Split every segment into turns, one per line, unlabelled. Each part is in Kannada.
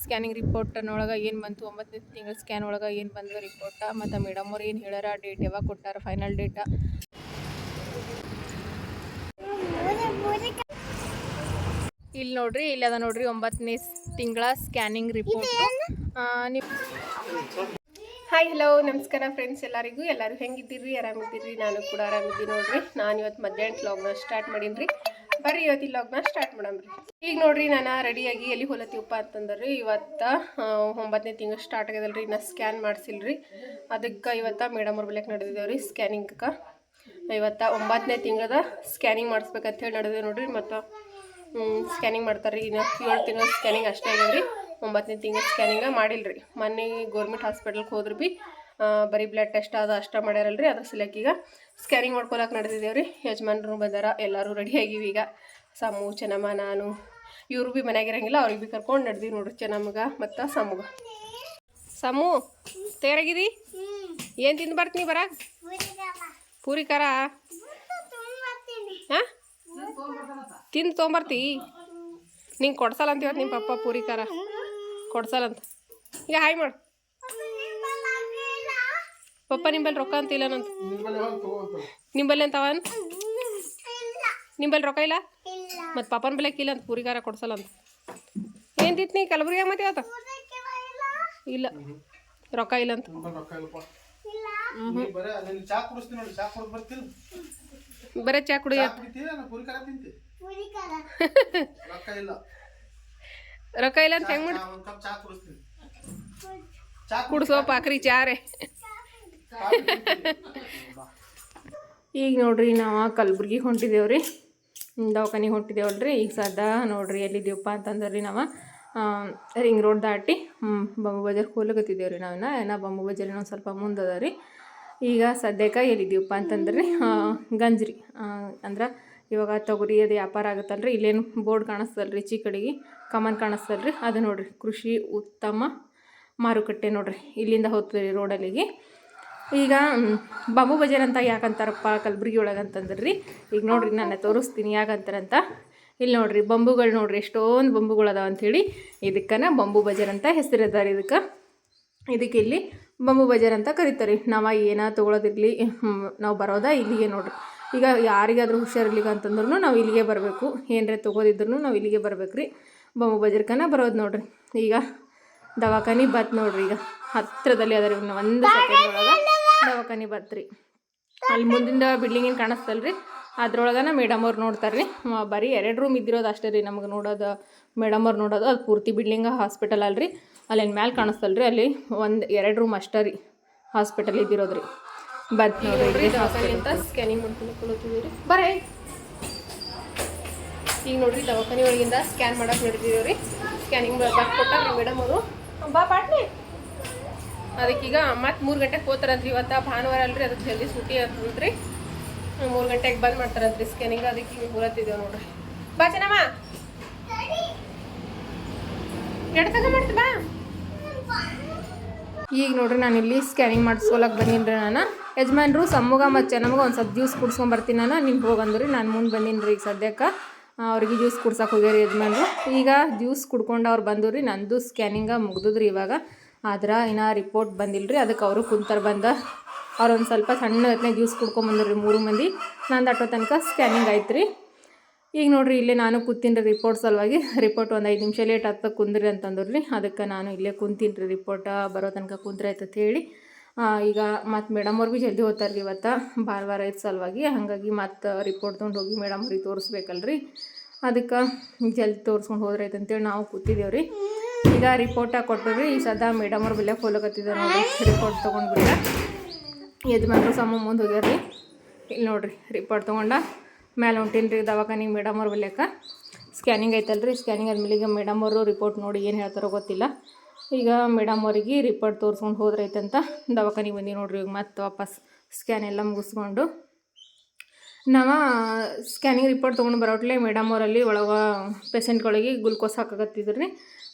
ಸ್ಕ್ಯಾನಿಂಗ್ ರಿಪೋರ್ಟ್ನೊಳಗೆ ಏನು ಬಂತು? ಒಂಬತ್ತನೇ ತಿಂಗಳ ಸ್ಕ್ಯಾನ್ ಒಳಗೆ ಏನು ಬಂದ ರಿಪೋರ್ಟ ಮತ್ತು ಮೇಡಮ್ ಅವ್ರು ಏನು ಹೇಳ್ಯಾರ? ಡೇಟ್ ಯಾವಾಗ ಕೊಟ್ಟಾರ? ಫೈನಲ್ ಡೇಟ ಇಲ್ಲಿ ನೋಡ್ರಿ ಇಲ್ಲಿ ಅದ ನೋಡ್ರಿ, ಒಂಬತ್ತನೇ ತಿಂಗಳ ಸ್ಕ್ಯಾನಿಂಗ್ ರಿಪೋರ್ಟ್ ಹಾಯ್ ಹಲೋ ನಮಸ್ಕಾರ ಫ್ರೆಂಡ್ಸ್ ಎಲ್ಲರಿಗೂ. ಎಲ್ಲರೂ ಹೆಂಗಿದ್ದೀರಿ? ಆರಾಮಿದ್ದೀರಿ? ನಾನು ಕೂಡ ಆರಾಮಿದ್ದೀನಿ ನೋಡ್ರಿ. ನಾನು ಇವತ್ತು ಮಧ್ಯಾಹ್ನ ಲಾಗ್ನ ಸ್ಟಾರ್ಟ್ ಮಾಡೀನಿ ಬರ್ರಿ ಇವತ್ತು ಇಲ್ಲಿ ಲಾಗ್ನ ಸ್ಟಾರ್ಟ್ ಮಾಡಮ್ರಿ ಈಗ ನೋಡ್ರಿ ನಾನು ರೆಡಿಯಾಗಿ ಎಲ್ಲಿ ಹೊಲತ್ತೀವಪ್ಪ ಅಂತಂದ್ರಿ ಇವತ್ತು ಒಂಬತ್ತನೇ ತಿಂಗಳು ಸ್ಟಾರ್ಟ್ ಆಗ್ಯದಲ್ರಿ ಇನ್ನು ಸ್ಕ್ಯಾನ್ ಮಾಡಿಸಿಲ್ರಿ. ಅದಕ್ಕೆ ಇವತ್ತು ಮೇಡಮ್ ಅವ್ರ ಬಳಿಯಾಗೆ ನಡೆದಿದ್ದೇವೆ ರೀ ಸ್ಕ್ಯಾನಿಂಗ್ಗೆ ಇವತ್ತು ಒಂಬತ್ತನೇ ತಿಂಗಳದ ಸ್ಕ್ಯಾನಿಂಗ್ ಮಾಡಿಸ್ಬೇಕಂತ ಹೇಳಿ ನಡೆದಿದೆ ನೋಡ್ರಿ ಮತ್ತು ಸ್ಕ್ಯಾನಿಂಗ್ ಮಾಡ್ತಾರೆ ಇನ್ನು ಏಳು ತಿಂಗಳ ಸ್ಕ್ಯಾನಿಂಗ್ ಅಷ್ಟೇ ಆಗ್ಯದ್ರಿ. ಒಂಬತ್ತನೇ ತಿಂಗಳ ಸ್ಕ್ಯಾನಿಂಗ ಮಾಡಿಲ್ರಿ. ಮೊನ್ನೆ ಗೌರ್ಮೆಂಟ್ ಹಾಸ್ಪಿಟಲ್ಗೆ ಹೋದ್ರೆ ಆ, ಬರೀ ಬ್ಲಡ್ ಟೆಸ್ಟ್ ಅದು ಅಷ್ಟೇ ಮಾಡ್ಯಾರಲ್ರಿ ಅದ್ರ ಸಲಕ್ಕೀಗ ಈಗ ಸ್ಕ್ಯಾನಿಂಗ್ ಮಾಡ್ಕೊಳಕ್ಕೆ ನಡೆದಿದ್ದೇವ್ರಿ. ಯಜಮಾನ್ರು ಬಂದಾರ, ಎಲ್ಲರೂ ರೆಡಿ ಆಗಿವಿ ಈಗ. ಸಮು, ಚೆನ್ನಮ್ಮ, ನಾನು. ಇವರು ಭೀ ಮನ್ಯಾಗ ಇರಂಗಿಲ್ಲ, ಅವ್ರಿಗೆ ಭೀ ಕರ್ಕೊಂಡು ನಡೆದಿವಿ ನೋಡ್ರಿ ಚೆನ್ನಮ್ಮಗ ಮತ್ತು ಸಮುಗ. ಸಮು ತೇರಾಗಿದಿ ಏನು ತಿಂದು ಬರ್ತೀನಿ ಬರ ಪೂರಿ ಖಾರ? ಹಾಂ? ತಿಂದು ತೊಗೊಂಬರ್ತಿ? ನಿಂಗೆ ಕೊಡ್ಸಲ್ಲ ಅಂತ ನಿಮ್ಮ ಪಪ್ಪ ಪೂರಿ ಖಾರ. ಕೊಡ್ಸಲ್ಲ ಅಂತ. ಈಗ ಹಾಯ್ ಮಾಡು. ಪಪ್ಪ ನಿಂಬಲ್ಲಿ ರೊಕ್ಕ ಅಂತ ಇಲ್ಲನಂತ ನಿಂಬಲ್ಲಿ ಅಂತವನ್ ನಿಂಬಲ್ಲಿ ರೊಕ್ಕ ಇಲ್ಲ? ಮತ್ತು ಪಪ್ಪನ ಬೆಲೆಕ್ ಇಲ್ಲ ಅಂತ ಪೂರಿಗಾರ ಕೊಡ್ಸಲ್ಲ ಅಂತ. ಏನು ತಿಂತ ನೀ ಕಲಬುರ್ಗಿ ಮತ್ತೆ ಆತ ಇಲ್ಲ. ರೊಕ್ಕ ಇಲ್ಲ ಅಂತ.
ಬರೇ ಚಾ ಕುಡಿಸ್ತೀನಿ ನೋಡಿ ಚಾ ಕುಡಿದ್ ಬರ್ತೀನಿ.
ಬರೀ ಚಾ ಕುಡಿ
ರೊಕ್ಕ ಇಲ್ಲ.
ಅಂತ ಹೆಂಗ್ ಮಾಡಿ
ಕುಡಿಸೋ ಕಪ್ ಚಾ ಕುಡಿಸ್ತೀನಿ. ಚಾ
ಕುಡ್ಸೋ ಪಾಕ್ರಿ ಚಾ
ಕಾಫಿ ಕುಡಿತೀನಿ.
ಈಗ ನೋಡ್ರಿ ನಾವು ಕಲ್ಬುರ್ಗಿಗೆ ಹೊಂಟಿದ್ದೇವ್ರಿ ದವಾಖಾನಿಗೆ ಹೊಂಟಿದೇವಲ್ರಿ. ಈಗ ಸದ ನೋಡ್ರಿ ಎಲ್ಲಿದ್ದೀವಪ್ಪ ರೀ ನಾವು. ರಿಂಗ್ ರೋಡ್ ದಾಟಿ ಬೊಂಬು ಬಜಾರ್ ರೀ ನಾವಿನ್ನ. ಏನ ಬಂಬು ಬಜಾರ್ ಇನ್ನೊಂದು ಸ್ವಲ್ಪ ಮುಂದೆ ಅದ ರೀ ಈಗ ಸದ್ಯಕ್ಕೆ ಎಲ್ಲಿದ್ದೀವಪ್ಪ ಅಂತಂದ್ರೆ ಗಂಜ್ರಿ. ಅಂದ್ರೆ ಇವಾಗ ತೊಗರಿ ಅದು ವ್ಯಾಪಾರ ಆಗುತ್ತಲ್ರಿ. ಇಲ್ಲೇನು ಬೋರ್ಡ್ ಕಾಣಿಸ್ತಲ್ರಿ ಈಚೆ ಕಡೆಗೆ ಕಮನ್ ರೀ ಅದು ನೋಡ್ರಿ ಕೃಷಿ ಉತ್ತಮ ಮಾರುಕಟ್ಟೆ ನೋಡ್ರಿ. ಇಲ್ಲಿಂದ ಹೋಗ್ತೀವಿ ರೋಡಲ್ಲಿಗೆ ಈಗ ಬಾಬು ಬಜಾರ್ ಅಂತ ಯಾಕಂತಾರಪ್ಪ ಕಲಬುರ್ಗಿ ಒಳಗೆ ಅಂತಂದ್ರೆ. ರೀ ಈಗ ನೋಡ್ರಿ ನಾನು ತೋರಿಸ್ತೀನಿ ಯಾಕಂತಾರಂತ. ಇಲ್ಲಿ ನೋಡ್ರಿ, ಬಂಬುಗಳು ನೋಡ್ರಿ, ಎಷ್ಟೊಂದು ಬಂಬುಗಳು ಅದಾವ ಅಂಥೇಳಿ ಇದಕ್ಕನ ಬಂಬು ಬಜಾರ್ ಅಂತ ಹೆಸರಿದ್ದಾರೆ ಇದಕ್ಕೆ. ಇದಕ್ಕೆ ಇಲ್ಲಿ ಬಂಬು ಬಜಾರ್ ಅಂತ ಕರೀತಾರೆ. ನಾವು ಏನ ತೊಗೊಳೋದಿರಲಿ ನಾವು ಬರೋದ ಇಲ್ಲಿಗೆ ನೋಡ್ರಿ. ಈಗ ಯಾರಿಗಾದ್ರೂ ಹುಷಾರಿರ್ಲಿಕ್ಕೆ ಅಂತಂದ್ರೂ ನಾವು ಇಲ್ಲಿಗೆ ಬರಬೇಕು. ಏನರೇ ತೊಗೋದಿದ್ರು ನಾವು ಇಲ್ಲಿಗೆ ಬರ್ಬೇಕು ರೀ ಬಂಬು ಬಜಾರ್ಕನ ಬರೋದು ನೋಡ್ರಿ. ಈಗ ದವಾಖಾನೆ ಬತ್ ನೋಡ್ರಿ ಈಗ. ಹತ್ತಿರದಲ್ಲಿ ಅದರ ಒಂದು ಸೆಕೆಂಡ್ ಒಳಗೆ. ದವಾಖಾನಿ ಬತ್ರಿ ಅಲ್ಲಿ ಮುಂದಿಂದ ಬಿಲ್ಡಿಂಗ್ ಏನು ಕಾಣಿಸ್ತಲ್ರಿ? ಅದ್ರೊಳಗನ ಮೇಡಮ್ ಅವ್ರು ನೋಡ್ತಾರೆ ರೀ ಬರೀ ಎರಡು ರೂಮ್ ಇದ್ದಿರೋದು ಅಷ್ಟೇ ರೀ ನಮ್ಗೆ ನೋಡೋದು. ಮೇಡಮ್ ಅವ್ರು ನೋಡೋದು ಅದು ಪೂರ್ತಿ ಬಿಲ್ಡಿಂಗ್ ಹಾಸ್ಪಿಟಲ್ ಅಲ್ರಿ. ಅಲ್ಲಿ ಮ್ಯಾಲೆ ಕಾಣಿಸ್ತಲ್ರಿ? ಅಲ್ಲಿ ಒಂದು ಎರಡು ರೂಮ್ ಅಷ್ಟೇ ರೀ ಹಾಸ್ಪಿಟಲ್ ಇದ್ದಿರೋದು ರೀ. ಬರ್ತೀವಿ ನೋಡ್ರಿ ಅಂತ ಸ್ಕ್ಯಾನಿಂಗ್ ಮಾಡ್ಕೊಂಡು ರೀ. ಬರೇ. ಈಗ ನೋಡ್ರಿ ದವಾಖಾನೆ ಒಳಗಿಂದ ಸ್ಕ್ಯಾನ್ ಮಾಡಕ್ಕೆ ನಡೀತಿದ್ದೀವಿ ರೀ. ಸ್ಕ್ಯಾನಿಂಗ್ ಬರ್ಕೊಟ್ಟಾರ ಮೇಡಮ್ ಅವರು. ಬಾ ಪಾಟ್ನಿ. ಅದಕ್ಕೀಗ ಮತ್ತೆ ಮೂರು ಗಂಟೆಗೆ ಹೋಗ್ತಾರಂತ್ರಿ. ಇವತ್ತು ಭಾನುವಾರ ಅಲ್ರಿ ಅದಕ್ಕೆ ಜಲ್ದಿ ಸೂಟಿ ಅಂತಂದ್ರಿ ಮೂರು ಗಂಟೆಗೆ ಬಂದ್ ಮಾಡ್ತಾರಂತ್ರಿ ಸ್ಕ್ಯಾನಿಂಗ್ ಅದಕ್ಕೆ ಈಗ ಬರತ್ತಿದ್ದೇವೆ ನೋಡ್ರಿ. ಬಾ ಚೆನ್ನಮ್ಮ. ಎಡ್ ತಗ ಮಾಡ್ತಿ, ಬಾ. ಈಗ ನೋಡ್ರಿ ನಾನು ಇಲ್ಲಿ ಸ್ಕ್ಯಾನಿಂಗ್ ಮಾಡಿಸ್ಕೊಳಕ್ಕೆ ಬಂದಿನ್ರಿ ನಾನು. ಯಜಮಾನ್ರು ಸಮ್ಮಗ ಮತ್ತು ನಮಗೆ ಒಂದು ಸ್ವಲ್ಪ ಜ್ಯೂಸ್ ಕುಡ್ಸ್ಕೊಂಡ್ ಬರ್ತೀನಿ ನಾನು. ನಿಮ್ಗೆ ಹೋಗಂದ್ರಿ, ನಾನು ಮುಂದೆ ಬಂದಿನ್ರಿ ಈಗ ಸದ್ಯಕ್ಕೆ. ಅವ್ರಿಗೆ ಜ್ಯೂಸ್ ಕುಡ್ಸಕ್ಕೆ ಹೋಗ್ಯಾರಿ ಯಜಮಾನ್ರು. ಈಗ ಜ್ಯೂಸ್ ಕುಡ್ಕೊಂಡು ಅವ್ರು ಬಂದು ರೀ ನಂದು ಸ್ಕ್ಯಾನಿಂಗ ಮುಗ್ದದ್ರಿ ಇವಾಗ. ಆದ್ರೆ ಇನ್ನು ರಿಪೋರ್ಟ್ ಬಂದಿಲ್ಲ ರೀ ಅದಕ್ಕೆ ಅವರು ಕುಂತಾರ ಬಂದ. ಅವ್ರು ಒಂದು ಸ್ವಲ್ಪ ಸಣ್ಣ ಹತ್ತನೇ ಜ್ಯೂಸ್ ಕುಡ್ಕೊಂಬಂದ್ರಿ ಮೂರು ಮಂದಿ. ನಂದು ಅಟೋ ತನಕ ಸ್ಕ್ಯಾನಿಂಗ್ ಆಯ್ತು ರೀ ಈಗ ನೋಡಿರಿ, ಇಲ್ಲೇ ನಾನು ಕೂತೀನಿ ರಿಪೋರ್ಟ್ ಸಲುವಾಗಿ. ರಿಪೋರ್ಟ್ ಒಂದು ಐದು ನಿಮಿಷ ಲೇಟ್ ಆಗ್ತಾ ಕುಂದ್ರಿ ಅಂತಂದ್ರು ರೀ ಅದಕ್ಕೆ ನಾನು ಇಲ್ಲೇ ಕುಂತೀನಿ ರೀ ರಿಪೋರ್ಟ್ ಬರೋ ತನಕ ಕುಂತ್ರೆ ಅಂತ ಹೇಳಿ. ಈಗ ಮತ್ತು ಮೇಡಮ್ ಅವ್ರು ಭೀ ಜಲ್ದಿ ಓದ್ತಾರೆ ರೀ ಇವತ್ತು ಭಾನುವಾರ ಐದು ಸಲುವಾಗಿ. ಹಾಗಾಗಿ ಮತ್ತು ರಿಪೋರ್ಟ್ ತೊಗೊಂಡು ಹೋಗಿ ಮೇಡಮ್ ಅವ್ರಿಗೆ ತೋರಿಸ್ಬೇಕಲ್ರಿ. ಅದಕ್ಕೆ ಜಲ್ದಿ ತೋರಿಸ್ಕೊಂಡು ಹೋದ್ರೆ ಆಯ್ತು ಅಂತೇಳಿ ನಾವು ಕೂತಿದ್ದೇವೆ ರೀ ಈಗ ರಿಪೋರ್ಟ್ ಕೊಟ್ಟರು ಈ ಸದಾ ಮೇಡಮ್ ಅವ್ರ ಬೆಲೆ ಹೋಲಕತ್ತಿದ್ದಾರೆ ನೋಡ್ರಿ. ರಿಪೋರ್ಟ್ ತೊಗೊಂಡ್ಬಿಟ್ರೆ ಯಜಮಾನ್ರು ಸಮ ಮುಂದೆ ಹೋಗ್ಯಾರ ರೀ ಇಲ್ಲಿ ನೋಡ್ರಿ ರಿಪೋರ್ಟ್ ತೊಗೊಂಡ. ಮೇಲೆ ಹೊಂಟೀನಿ ರೀ ದವಾಖಾನಿಗೆ ಮೇಡಮ್ ಅವ್ರ ಬೆಲೆಕ ಸ್ಕ್ಯಾನಿಂಗ್ ಐತಲ್ರಿ. ರೀ ಸ್ಕ್ಯಾನಿಂಗ್ ಆದ್ಮೇಲೆ ಈಗ ಮೇಡಮ್ ಅವರು ರಿಪೋರ್ಟ್ ನೋಡಿ ಏನು ಹೇಳ್ತಾರೋ ಗೊತ್ತಿಲ್ಲ. ಈಗ ಮೇಡಮ್ ಅವರಿಗೆ ರಿಪೋರ್ಟ್ ತೋರಿಸ್ಕೊಂಡು ಹೋದ್ರೆ ಐತಂತ ದವಾಖಾನಿಗೆ ಬಂದು ನೋಡ್ರಿ ಈಗ ಮತ್ತೆ ವಾಪಸ್ ಸ್ಕ್ಯಾನ್ ಎಲ್ಲ ಮುಗಿಸ್ಕೊಂಡು. ನಾವು ಸ್ಕ್ಯಾನಿಂಗ್ ರಿಪೋರ್ಟ್ ತೊಗೊಂಡು ಬರೋಟ್ಲೆ ಮೇಡಮ್ ಅವರಲ್ಲಿ ಒಳಗೆ ಪೇಷಂಟ್ಗಳಿಗೆ ಗ್ಲುಕೋಸ್ ಹಾಕಕತ್ತಿದ್ರು.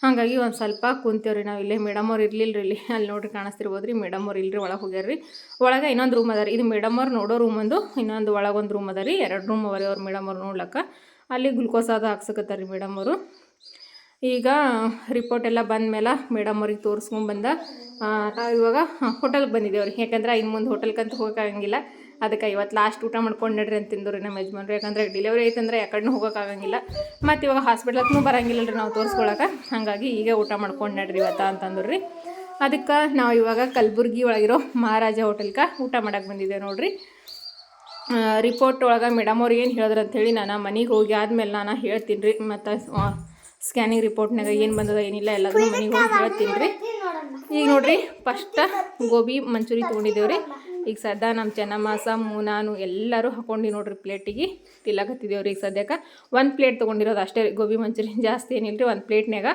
ಹಾಗಾಗಿ ಒಂದು ಸ್ವಲ್ಪ ಕುಂತೇವ್ರಿ ನಾವು ಇಲ್ಲೇ. ಮೇಡಮ್ ಅವ್ರು ಇರ್ಲಿಲ್ಲ ರೀ ಇಲ್ಲಿ. ಅಲ್ಲಿ ನೋಡ್ರಿ ಕಾಣಿಸ್ತಿರ್ಬೋದು ರೀ ಮೇಡಮ್ ಅವ್ರು ಇಲ್ರಿ, ಒಳಗೆ ಹೋಗ್ಯಾರ ರೀ ಒಳಗೆ ಇನ್ನೊಂದು ರೂಮ್ ಅದ ಇದು ಮೇಡಮ್ ಅವ್ರು ನೋಡೋ ರೂಮ್ ಒಂದು ಇನ್ನೊಂದು ಒಳಗೊಂದು ರೂಮ್ ಅದ ಎರಡು ರೂಮ್ ಅವರಿ ಅವ್ರು ಮೇಡಮ್ ಅವ್ರು ನೋಡ್ಲಕ್ಕ. ಅಲ್ಲಿ ಗ್ಲುಕೋಸ್ ಅದು ಹಾಕ್ಸಕತ್ತಾರ್ರಿ ಮೇಡಮ್ ಅವರು. ಈಗ ರಿಪೋರ್ಟ್ ಎಲ್ಲ ಬಂದಮೇಲೆ ಮೇಡಮ್ ಅವ್ರಿಗೆ ತೋರಿಸ್ಕೊಂಡ್ಬಂದ ನಾವು ಇವಾಗ ಹೋಟೆಲ್ಗೆ ಬಂದಿದ್ದೇವೆ ರೀ ಯಾಕಂದ್ರೆ ಇನ್ನು ಮುಂದೆ ಹೋಟೆಲ್ಗಂತ ಹೋಗೋಕ್ಕಾಗಂಗಿಲ್ಲ ಅದಕ್ಕೆ ಇವತ್ತು ಲಾಸ್ಟ್ ಊಟ ಮಾಡ್ಕೊಂಡು ನಡ್ರಿ ಅಂತ ತಿಂದ್ರಿ ನಮ್ಮ ಯಜಮಾನ್ರು. ಯಾಕಂದ್ರೆ ಡೆಲಿವರಿ ಐತಂದ್ರೆ ಯಾಕಡೆ ಹೋಗೋಕ್ಕಾಗಂಗಿಲ್ಲ ಮತ್ತು ಇವಾಗ ಹಾಸ್ಪಿಟ್ಲಕ್ಕೂ ಬರಂಗಿಲ್ಲ ರೀ ನಾವು ತೋರಿಸ್ಕೊಳಕ್ಕೆ ಹಾಗಾಗಿ ಈಗ ಊಟ ಮಾಡ್ಕೊಂಡು ನಡ್ರಿ ಇವತ್ತು ಅಂತಂದ್ರು ರೀ ಅದಕ್ಕೆ ನಾವು ಇವಾಗ ಕಲಬುರ್ಗಿ ಒಳಗಿರೋ ಮಹಾರಾಜ ಹೋಟೆಲ್ಗೆ ಊಟ ಮಾಡಕ್ಕೆ ಬಂದಿದ್ದೇವೆ ನೋಡ್ರಿ. ರಿಪೋರ್ಟ್ ಒಳಗೆ ಮೇಡಮ್ ಅವ್ರಿಗೆ ಏನು ಹೇಳಿದ್ರು ಅಂಥೇಳಿ ನಾನು ಮನೆಗೆ ಹೋಗಿ ಆದ್ಮೇಲೆ ನಾನು ಹೇಳ್ತೀನಿ ರೀ ಮತ್ತು ಸ್ಕ್ಯಾನಿಂಗ್ ರಿಪೋರ್ಟ್ನಾಗ ಏನು ಬಂದದ ಏನಿಲ್ಲ ಎಲ್ಲದನ್ನೂ ಮನೆಗೆ ಹೋಗಿ ಹೇಳ್ತೀನಿ ರೀ ಈಗ ನೋಡಿರಿ ಫಸ್ಟ ಗೋಬಿ ಮಂಚೂರಿ ತೊಗೊಂಡಿದ್ದೇವೆ ರೀ ಈಗ ಸದ್ಯ ನಮ್ಮ ಚೆನ್ನಮ್ಮ ಸಮು ನಾನು ಎಲ್ಲರೂ ಹಾಕೊಂಡು ನೋಡ್ರಿ ಪ್ಲೇಟಿಗೆ ತಿಲ್ಲಕತ್ತಿದ್ದೇವೆ ರೀ ಈಗ ಸದ್ಯಕ್ಕೆ. ಒಂದು ಪ್ಲೇಟ್ ತೊಗೊಂಡಿರೋದು ಅಷ್ಟೇ ಗೋಬಿ ಮಂಚೂರಿ ಜಾಸ್ತಿ ಏನಿಲ್ಲ ರೀ ಒಂದು ಪ್ಲೇಟ್ನಾಗ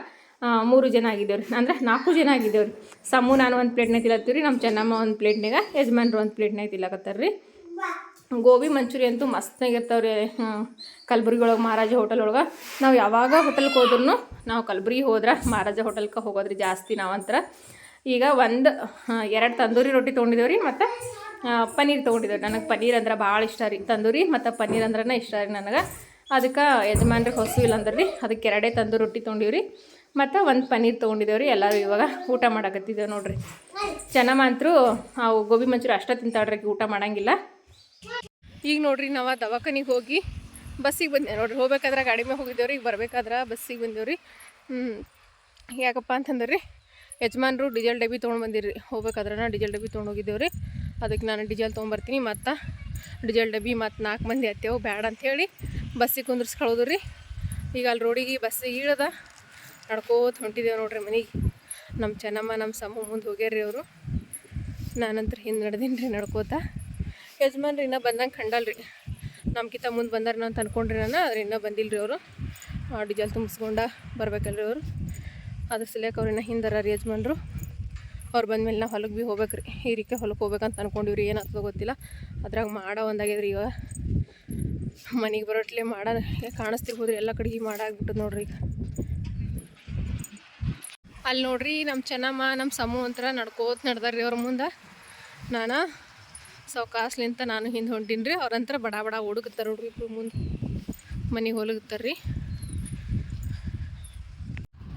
ಮೂರು ಜನ ಆಗಿದ್ದೇವ್ರಿ. ಅಂದ್ರೆ ನಾಲ್ಕು ಜನ ಆಗಿದ್ದೇವ್ರಿ. ರೀ ಸಮು ನಾನು ಒಂದು ಪ್ಲೇಟ್ನಾಗ ತಿಲ್ಲತ್ತೀವಿ ರೀ ನಮ್ಮ ಚೆನ್ನಮ್ಮ ಒಂದು ಪ್ಲೇಟ್ನಾಗ ಯಜಮಾನ್ರು ಒಂದು ಪ್ಲೇಟ್ನಾಗ ತಿಲ್ಲಕತ್ತಾರ್ರಿ. ಗೋಬಿ ಮಂಚೂರಿ ಅಂತೂ ಮಸ್ತಾಗಿರ್ತಾವ್ರಿ ಕಲಬುರ್ಗಿ ಒಳಗೆ ಮಹಾರಾಜ ಹೋಟೆಲ್ ಒಳಗೆ. ನಾವು ಯಾವಾಗ ಹೋಟೆಲ್ಗೆ ಹೋದ್ರೂ ನಾವು ಕಲಬುರ್ಗಿ ಹೋದ್ರೆ ಮಹಾರಾಜ ಹೋಟೆಲ್ಗೆ ಹೋಗೋದ್ರಿ ಜಾಸ್ತಿ ನಾವಂತರ. ಈಗ ಒಂದು ಎರಡು ತಂದೂರಿ ರೊಟ್ಟಿ ತೊಗೊಂಡಿದ್ದೇವೆ ರೀ ಮತ್ತು ಪನ್ನೀರ್ ತೊಗೊಂಡಿದ್ದೇವೆ ನನಗೆ ಪನ್ನೀರ್ ಅಂದ್ರೆ ಭಾಳ ಇಷ್ಟ ರೀ. ತಂದೂರಿ ಮತ್ತು ಪನ್ನೀರ್ ಅಂದ್ರೆ ಇಷ್ಟ ರೀ ನನಗೆ. ಅದಕ್ಕೆ ಯಜಮಾನ್ರಿಗೆ ಹೊಸು ಇಲ್ಲ ಅಂದ್ರೆ ರೀ ಅದಕ್ಕೆ ಎರಡೇ ತಂದೂರಿ ರೊಟ್ಟಿ ತೊಗೊಂಡಿವಿ ರೀ ಮತ್ತು ಒಂದು ಪನ್ನೀರ್ ತೊಗೊಂಡಿದ್ದೇವೆ ರೀ ಎಲ್ಲರೂ ಇವಾಗ ಊಟ ಮಾಡಕತ್ತಿದ್ದೇವೆ ನೋಡಿರಿ. ಚೆನ್ನಮ್ಮ ಅಂತರೂ ಅವು ಗೋಬಿ ಮಂಚೂರು ಅಷ್ಟೇ ತಿಂತಾಳ್ರಿ ಆಕಿ ಊಟ ಮಾಡೋಂಗಿಲ್ಲ. ಈಗ ನೋಡಿರಿ ನಾವು ದವಾಖಾನಿಗೆ ಹೋಗಿ ಬಸ್ಸಿಗೆ ಬಂದೆ. ನೋಡಿರಿ ಹೋಗ್ಬೇಕಾದ್ರೆ ಗಾಡಿ ಮೇಲೆ ಹೋಗಿದ್ದೇವ್ರಿ. ಈಗ ಬರ್ಬೇಕಾದ್ರೆ ಬಸ್ಸಿಗೆ ಬಂದೇವ್ರಿ. ಹ್ಞೂ ಯಾಕಪ್ಪ ಅಂತಂದ್ರೆ ರೀ ಯಜಮಾನ್ರು ಡೀಸೆಲ್ ಡಬ್ಬಿ ತೊಗೊಂಡು ಬಂದಿರಿ. ಹೋಗ್ಬೇಕಾದ್ರೆ ನಾ ಡೀಸೆಲ್ ಡಬ್ಬಿ ತೊಗೊಂಡು ಹೋಗಿದ್ದೇವ್ರಿ. ಅದಕ್ಕೆ ನಾನು ಡೀಸೆಲ್ ತೊಗೊಂಬರ್ತೀನಿ ಮತ್ತು ಡೀಸೆಲ್ ಡಬ್ಬಿ ಮತ್ತು ನಾಲ್ಕು ಮಂದಿ ಹತ್ತೇವು ಬ್ಯಾಡ ಅಂಥೇಳಿ ಬಸ್ಸಿಗೆ ಕುಂದ್ರಿಸ್ಕೊಳ್ಳೋದು ರೀ ಈಗ ಅಲ್ಲಿ ರೋಡಿಗೆ ಬಸ್ಸಿಗೆ ಇಳ್ದ ನಡ್ಕೋತ ಹೊಂಟಿದ್ದೇವೆ ನೋಡ್ರಿ ಮನೆಗೆ. ನಮ್ಮ ಚೆನ್ನಮ್ಮ ನಮ್ಮ ಸಮ ಮುಂದೆ ಹೋಗ್ಯಾರ್ರಿ ಅವರು. ನಾನಂತರ ಹಿಂದೆ ನಡೆದೀನಿ ರೀ ನಡ್ಕೋತ. ಯಜಮಾನ್ರಿ ಇನ್ನೂ ಬಂದಂಗೆ ಕಂಡಲ್ರಿ. ನಮ್ಗಿಂತ ಮುಂದೆ ಬಂದಾರ ಅಂತ ಅನ್ಕೊಂಡ್ರಿ ನಾನು, ಆದ್ರೆ ಇನ್ನೂ ಬಂದಿಲ್ಲ ರೀ ಅವರು ಡೀಸೆಲ್ ತುಂಬಿಸ್ಕೊಂಡ ಬರ್ಬೇಕಲ್ರಿ ಅವರು. ಅದ್ರ ಸಲಕ್ಕೆ ಅವ್ರನ್ನ ಹಿಂದರ ರೀ ಯಜಮಾನ್ರು, ಅವ್ರು ಬಂದ್ಮೇಲೆ ನಾವು ಹೊಲಕ್ಕೆ ಭೀ ಹೋಗ್ಬೇಕ್ರಿ. ಹೀರಿಕೆ ಹೊಲಕ್ಕೆ ಹೋಗ್ಬೇಕಂತ ಅನ್ಕೊಂಡಿವ್ರಿ. ಏನಾಗ್ತದೋ ಗೊತ್ತಿಲ್ಲ. ಅದ್ರಾಗ ಮಾಡೋ ಒಂದಾಗ್ಯದ್ರಿ ಈಗ ಮನೆಗೆ ಬರೋಟ್ಲೆ ಮಾಡ ಕಾಣಿಸ್ತಿರ್ಬೋದ್ರಿ. ಎಲ್ಲ ಕಡೆಗೆ ಮಾಡಾಗ್ಬಿಟ್ಟು ನೋಡ್ರಿ ಈಗ. ಅಲ್ಲಿ ನೋಡ್ರಿ ನಮ್ಮ ಚೆನ್ನಮ್ಮ ನಮ್ಮ ಸಮೂಹ ಅಂತರ ನಡ್ಕೋತ ನಡ್ದಾರ್ರಿ ಅವ್ರ ಮುಂದೆ. ನಾನು ಸಾವ್ಕಾಸ್ಲಿಂತ ನಾನು ಹಿಂದೆ ಹೊಂಟೀನಿ ರೀ ಅವ್ರಂತ್ರ ಬಡ ಬಡ ಹುಡುಗತ್ತಾರ ನೋಡ್ರಿ ಇಬ್ಬರು ಮುಂದೆ. ಮನೆಗೆ ಹೊಲಗತ್ತಾರ ರೀ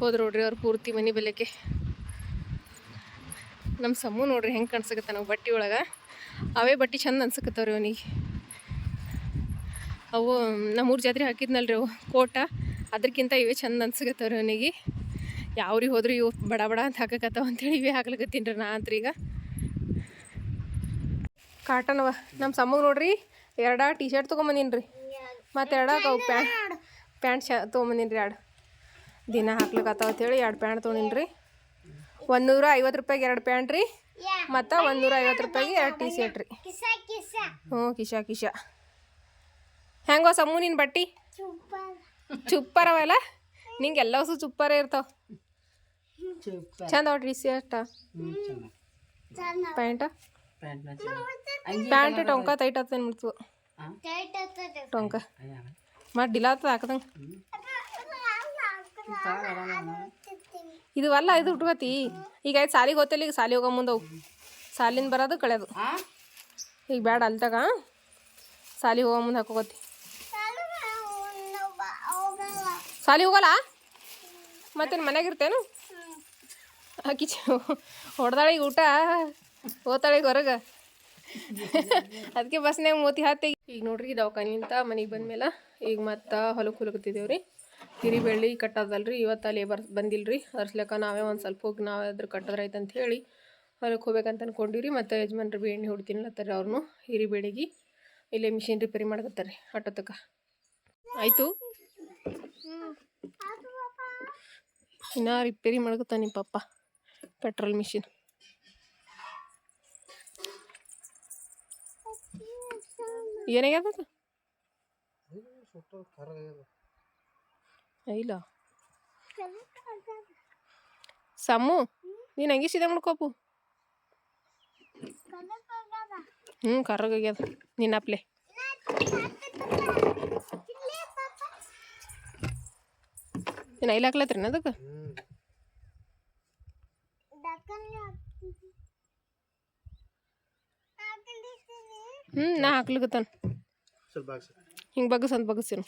ಹೋದ್ರು ನೋಡ್ರಿ ಅವ್ರು ಪೂರ್ತಿ ಮನೆ ಬೆಲೆಗೆ. ನಮ್ಮ ಸಮ್ಮು ನೋಡ್ರಿ ಹೆಂಗೆ ಕಾಣ್ಸಕತ್ತ ನಾವು ಬಟ್ಟೆ ಒಳಗೆ. ಅವೇ ಬಟ್ಟೆ ಚಂದ ಅನ್ಸಕತ್ತವ್ರಿ ಅವನಿಗೆ. ಅವು ನಮ್ಮೂರು ಜಾತ್ರೆ ಹಾಕಿದ್ನಲ್ರಿ ಅವು, ಕೋಟ. ಅದಕ್ಕಿಂತ ಇವೇ ಚಂದ ಅನ್ಸಕತ್ತವ್ರಿ ಅವನಿಗೆ. ಯಾವ್ರಿಗೆ ಹೋದ್ರೆ ಇವು ಬಡ ಬಡ ಅಂತ ಹಾಕಕತ್ತಾವ ಅಂತೇಳಿ ಇವೇ ಹಾಕ್ಲಕತ್ತೀನಿ ರೀ ನಾ ಅಂತ್ರಿ ಈಗ. ಕಾಟನ್ ಅವ. ನಮ್ಮ ಸಮ್ಮಗೆ ನೋಡ್ರಿ, ಎರಡ ಟಿ ಶರ್ಟ್ ತೊಗೊಂಬಂದೀನಿ ರೀ ಮತ್ತು ಎರಡ ಪ್ಯಾಂಟ್. ಪ್ಯಾಂಟ್ ಶ ತೊಗೊಂಬಂದಿನಿ ರೀ ಎರಡು. ದಿನ ಹಾಕ್ಲಿಕ್ಕತ್ತಾವ ಅಂತೇಳಿ ಎರಡು ಪ್ಯಾಂಟ್ ತೊಗೊಂಡಿನ್ರಿ. ರೀ ಒಂದೂರ ಐವತ್ತು ರೂಪಾಯಿಗೆ ಎರಡು ಪ್ಯಾಂಟ್ ರೀ. ಮತ್ತು ಒಂದೂರ ಐವತ್ತು ರೂಪಾಯಿಗೆ ಎರಡು ಟಿ ಶರ್ಟ್ ರೀ.
ಕಿಸ ಕಿಸ.
ಹ್ಞೂ ಕಿಶಾ ಕಿಶಾ ಹೆಂಗೋ ಸಮ್ಮು ನಿನ್ನ ಬಟ್ಟಿ?
ಸೂಪರ್
ಚುಪ್ಪರ್ ಅವಲ್ಲ ನಿಂಗೆ ಎಲ್ಲ ಹೊಸ ಚುಪ್ಪರೇ ಇರ್ತಾವ. ಚಂದ ಅವ T shirt.
Pant?
Pant pant ಟೊಂಕ tight ಆಗ್ತದೆ ಮುಡ್ತು
ಟೈಟ್ ಆಗ್ತದೆ.
ಟೊಂಕ. ಮಾಡಿ ಡಿಲ ಆಗ್ತದೆ ಹಾಕದಂಗೆ. ಇದು ಅಲ್ಲ ಇದು ಉಟ್ಕೋತಿ ಈಗ ಆಯ್ತು ಸಾಲಿಗೆ ಈಗ ಸಾಲಿ ಹೋಗೋ ಮುಂದೆ ಸಾಲಿನ ಬರೋದು ಕಳೆದು. ಈಗ ಬೇಡ ಅಲ್ತಾಗ ಸಾಲಿ ಹೋಗೋ ಮುಂದೆ ಹಾಕೋತಿ ಸಾಲಿ ಹೋಗಲ್ಲ? ಮತ್ತೇನು ಮನ್ಯಾಗ ಇರ್ತೇನು? ಆಕಿ ಹೊಡೆದಾಳಿಗೆ ಊಟ. ಹೋತಾಳಿಗೆ ಹೊರಗೆ. ಅದಕ್ಕೆ ಬಸ್ನಾಗ ಮೋತಿ ಹಾತಿ ಈಗ ನೋಡ್ರಿ ದವಾಖಾನಿಂದ ಮನೆಗೆ ಬಂದ್ಮೇಲೆ ಈಗ ಮತ್ತೆ ಹೊಲಕ್ಕೆ ಹೊಲಕತ್ತಿದ್ದೇವೆ ರೀ ಹಿರಿ ಬೆಳ್ಳಿ ಕಟ್ಟೋದಲ್ರಿ, ಇವತ್ತು ಲೇಬರ್ ಬಂದಿಲ್ರಿ. ಅರ್ಸ್ಲಕ್ಕ ನಾವೇ ಒಂದು ಸ್ವಲ್ಪ ಹೋಗಿ ನಾವೇ ಅದ್ರ ಕಟ್ಟದ್ರಾಯ್ತು ಅಂತ ಹೇಳಿ ಹೊಲಕ್ಕೆ ಹೋಗ್ಬೇಕಂತ ಅಂದ್ಕೊಂಡಿವ್ರಿ ಮತ್ತು ಯಜಮಾನ್ರು ಬಿ ಎಣ್ಣೆ ಹೊಡ್ತೀನಿಲ್ಲತ್ತಾರೆ ಅವ್ರನ್ನು ಹಿರಿ ಬೆಳಿಗ್ಗೆ ಇಲ್ಲೇ ಮಿಷಿನ್ ರಿಪೇರಿ ಮಾಡಕತ್ತಾರೆ ಆಟೋತಕ. ಆಯಿತು? ಇನ್ನೂ ರಿಪೇರಿ ಮಾಡ್ಕೊತಾನೆ ಪಪ್ಪ, ಪೆಟ್ರೋಲ್ ಮಿಷಿನ್. ಏನಾಗ್ಯದ? ಇಲ್ಲ. ಸಮ್ಮು ನೀನು ಹಂಗೆ ಸೀದಾ ಮಾಡ್ಕೋಪು ಹ್ಞೂ ಕರ್ರಗಾಗ್ಯದ. ನಿನ್ನ ಅಪ್ಲೆ. ನೀನು ಐಲ್ ಹಾಕ್ಲತ್ರಿ ಅದಕ್ಕೆ? ಹ್ಞೂ ನಾ ಹಾಕ್ಲಿಕತ್ತಾನ. ಹಿಂಗೆ ಬಗ್ಗಸ್ ಅಂತ ಬಗ್ಗಸ್ತೀನು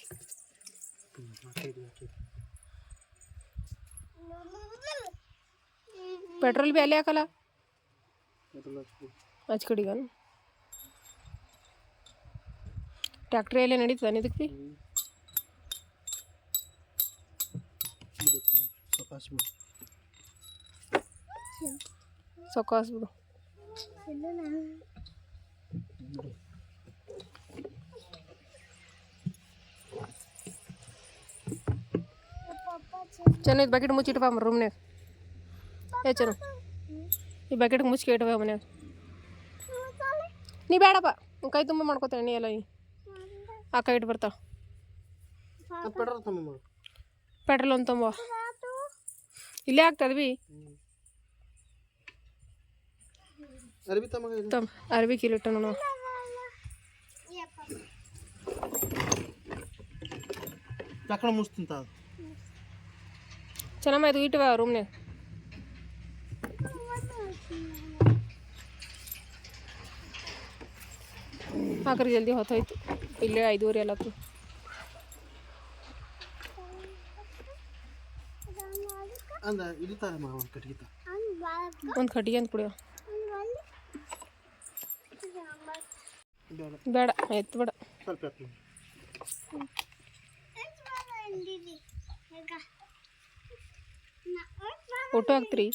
पेट्रोल भी आल अच्छी ट्रैक्टर आल नड़ीतान भी सकाश बड़ो ಚೆನ್ನ ಇದು ಬಕೆಟ್ ಮುಚ್ಚಿಟ್ಬಾ ರೂಮ್ನಾಗ ಏ ಚೆನ್ನ ಈ ಬಕೆಟ್ ಮುಚ್ಚಿಗೆ ಇಟ್ಬಾ ಮನ್ಯಾಗ ನೀ ಬೇಡಪ್ಪ ನಿನ್ ಕೈ ತುಂಬ ಮಾಡ್ಕೋತ ಎಣ್ಣೆ ಎಲ್ಲ ನೀ ಆ ಕೈ ಇಟ್ಟು ಬರ್ತಾವ
ಪೆಟ್ರೋಲ್ ತಮ್ಮ
ಪೆಟ್ರೋಲ್ ಒಂದು ತುಂಬ ಇಲ್ಲೇ ಆಗ್ತದೆ ಬಿ
ಅರ್ಬಿ ತಮ್ಮ
ತಮ್ಮ ಅರ್ಬಿ ಕಿಲೋ ಇಟ್ಟು ನೋಡು
ತಕೊಂಡ ಮುಚ್ತಿಂತ
ಚೆನ್ನಾಗಿ ಇದು ಇಟ್ವಾ ರೂಮ್ನಾಗ ಹಾಕ್ರಿ ಜಲ್ದಿ ಹೊತ್ತಾಯ್ತು ಇಲ್ಲೇ ಐದೂವರೆ ಎಲ್ಲತ್ತು
ಅಂದ ಇಳಿತಾರೆ ಮಗ ಒಂದು ಕಟ್ಗಿತ
ಒಂದು ಕಟ್ಟಿಗೆ ಅಂತ ಕುಡಿಯೋ
ಬೇಡ
ಬೇಡ ಎತ್ತು ಬೇಡ
ಸ್ವಲ್ಪ ಎತ್ತು ಮಾಡು.
ಫೋಟೋ ಹಾಕ್ತ್ರಿ.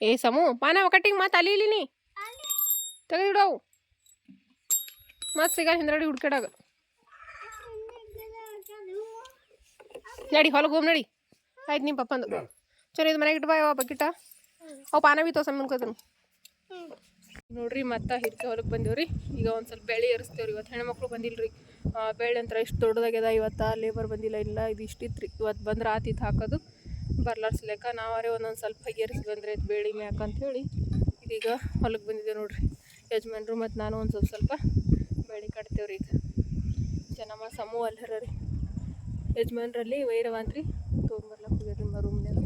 ಏ ಸಮು ಪಾನ ಒಕ್ಕಟ್ಟಿಗೆ ಮತ್ತೆ ಅಲ್ಲಿ ಇಲ್ಲಿ ನೀ. ತೆಗೆದಿಡವು ಮತ್ತೆ ಸಿಗ ಹಿಂದ್ರಡಿ ಹುಡ್ಕಾಡಾಗ ನಡಿ ಹೊಲಗೆ ಹೋಗಿ ನಡಿ. ಆಯ್ತು ನಿಮ್ಮ ಪಪ್ಪಂದು. ಚಲೋ ಇದು ಮನೆಗೆ ಇಟ್ಬಾ ಯಾವ ಬಕಿಟ. ಅವು ಪಾನ ಬಿ ತೋಸಮ್ ಅನ್ಕೋತೀನಿ ನೋಡ್ರಿ ಮತ್ತೆ ಹಿರ್ಕೆ ಹೊಲಕ್ಕೆ ಬಂದೇವ್ರಿ. ಈಗ ಒಂದು ಸ್ವಲ್ಪ ಬೆಳೆ ಏರಿಸ್ತೇವ್ರಿ. ಇವತ್ತು ಹೆಣ್ಮಕ್ಳು ಆ, ಬೆಳೆ ಅಂತ ಎಷ್ಟು ದೊಡ್ಡದಾಗ್ಯದ, ಇವತ್ತು ಲೇಬರ್ ಬಂದಿಲ್ಲ, ಇಲ್ಲ, ಇದು ಇಷ್ಟಿತ್ತು ರೀ ಇವತ್ತು ಬಂದ್ರೆ ಆತಿತ್ತು ಹಾಕೋದು. ಬರ್ಲಾರ್ಸ್ಲೆಕ್ಕ ನಾವರೇ ಒಂದೊಂದು ಸ್ವಲ್ಪ ಏರಿಸಿ ಬಂದ್ರೆ ಬೇಳಿ ಮ್ಯಾಕ್ ಅಂತೇಳಿ ಇದೀಗ ಹೊಲಕ್ಕೆ ಬಂದಿದ್ದೇವೆ ನೋಡ್ರಿ. ಯಜಮಾನ್ರು ಮತ್ತು ನಾನು ಒಂದು ಸ್ವಲ್ಪ ಸ್ವಲ್ಪ ಬೆಳೆ ರೀ ಈಗ. ಚೆನ್ನಮ್ಮ ಸಮೂ ಅಲ್ಲರ ರೀ. ಯಜಮಾನ್ರಲ್ಲಿ ವೈರವಂತ್ರಿ. ತೊಗೊಂಬರ್ಲಕ್ಕೆ ಹೋಗ್ಯಾರ್ರಿ ನಿಮ್ಮ ರೂಮ್ನಾಗ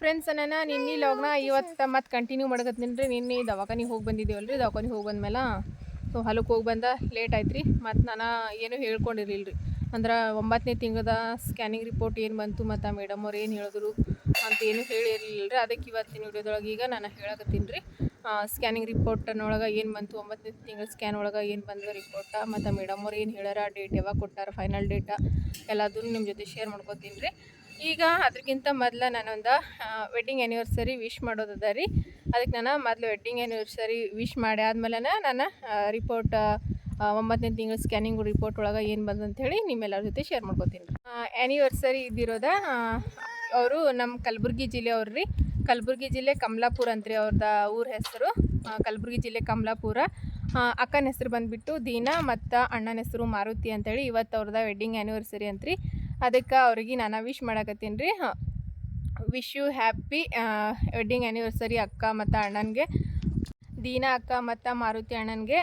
ಫ್ರೆಂಡ್ಸ್ ನಾನು ನಿನ್ನೆ ಲಾಗ್ನ ಇವತ್ತು ಮತ್ತೆ ಕಂಟಿನ್ಯೂ ಮಾಡಕತ್ತೀನಿ ರೀ. ನಿನ್ನೆ ದವಾಖಾನಿಗೆ ಹೋಗಿ ಬಂದಿದ್ದೇವಲ್ಲ ರೀ ದವಾಖಾನಿಗೆ ಹೋಗಿ ಬಂದ್ಮೇಲೆ ಹೊಲಕ್ಕೆ ಹೋಗಿ ಬಂದ ಲೇಟ್ ಆಯ್ತು ರೀ ಮತ್ತು ನಾನು ಏನೂ ಹೇಳ್ಕೊಂಡಿರಲಿಲ್ಲ ರೀ ಅಂದ್ರೆ ಒಂಬತ್ತನೇ ತಿಂಗಳ ಸ್ಕ್ಯಾನಿಂಗ್ ರಿಪೋರ್ಟ್ ಏನು ಬಂತು ಮತ್ತು ಮೇಡಮ್ ಅವ್ರು ಏನು ಹೇಳಿದ್ರು ಅಂತ ಏನು ಹೇಳಿರಲಿಲ್ಲ ರೀ ಅದಕ್ಕೆ ಇವತ್ತಿನ ವಿಡಿಯೋದೊಳಗೆ ಈಗ ನಾನು ಹೇಳಕತ್ತೀನಿ ರೀ ಸ್ಕ್ಯಾನಿಂಗ್ ರಿಪೋರ್ಟನೊಳಗೆ ಏನು ಬಂತು ಒಂಬತ್ತನೇ ತಿಂಗಳ ಸ್ಕ್ಯಾನ್ ಒಳಗೆ ಏನು ಬಂದ ರಿಪೋರ್ಟ ಮತ್ತು ಮೇಡಮ್ ಅವ್ರು ಏನು ಹೇಳ್ಯಾರ ಡೇಟ್ ಯಾವಾಗ ಕೊಟ್ಟಾರ ಫೈನಲ್ ಡೇಟ ಎಲ್ಲದನ್ನು ನಿಮ್ಮ ಜೊತೆ ಶೇರ್ ಮಾಡ್ಕೋತೀನಿ ರೀ ಈಗ ಅದಕ್ಕಿಂತ ಮೊದಲು ನಾನೊಂದು ವೆಡ್ಡಿಂಗ್ ಆ್ಯನಿವರ್ಸರಿ ವಿಶ್ ಮಾಡೋದದ ರೀ. ಅದಕ್ಕೆ ನಾನು ಮೊದಲು ವೆಡ್ಡಿಂಗ್ ಆ್ಯನಿವರ್ಸರಿ ವಿಶ್ ಮಾಡಿ ಆದಮೇಲೆ ನಾನು ರಿಪೋರ್ಟ್ ಒಂಬತ್ತನೇ ತಿಂಗಳ ಸ್ಕ್ಯಾನಿಂಗ್ ರಿಪೋರ್ಟ್ ಒಳಗೆ ಏನು ಬಂದಂಥೇಳಿ ನಿಮ್ಮೆಲ್ಲರ ಜೊತೆ ಶೇರ್ ಮಾಡ್ಕೊತೀನಿ. ಆ್ಯನಿವರ್ಸರಿ ಇದ್ದಿರೋದ ಅವರು ನಮ್ಮ ಕಲಬುರ್ಗಿ ಜಿಲ್ಲೆ ಅವ್ರು ರೀ. ಕಲಬುರ್ಗಿ ಜಿಲ್ಲೆ ಕಮಲಾಪುರ ಅಂತ್ರಿ ಅವ್ರದ ಊರ ಹೆಸರು. ಕಲಬುರ್ಗಿ ಜಿಲ್ಲೆ ಕಮಲಾಪುರ. ಅಕ್ಕನ ಹೆಸರು ಬಂದುಬಿಟ್ಟು ದೀನಾ ಮತ್ತು ಅಣ್ಣನ ಹೆಸರು ಮಾರುತಿ ಅಂತೇಳಿ ಇವತ್ತು ಅವ್ರದ್ದು ವೆಡ್ಡಿಂಗ್ ಆ್ಯನಿವರ್ಸರಿ ಅಂತ್ರಿ. ಅದಕ್ಕೆ ಅವ್ರಿಗೆ ನಾನು ವಿಶ್ ಮಾಡಕತ್ತೀನಿ ರೀ. Wish you happy wedding anniversary ಅಕ್ಕ ಮತ್ತು ಅಣ್ಣನಿಗೆ. ದೀನಾ ಅಕ್ಕ ಮತ್ತು ಮಾರುತಿ ಅಣ್ಣನಿಗೆ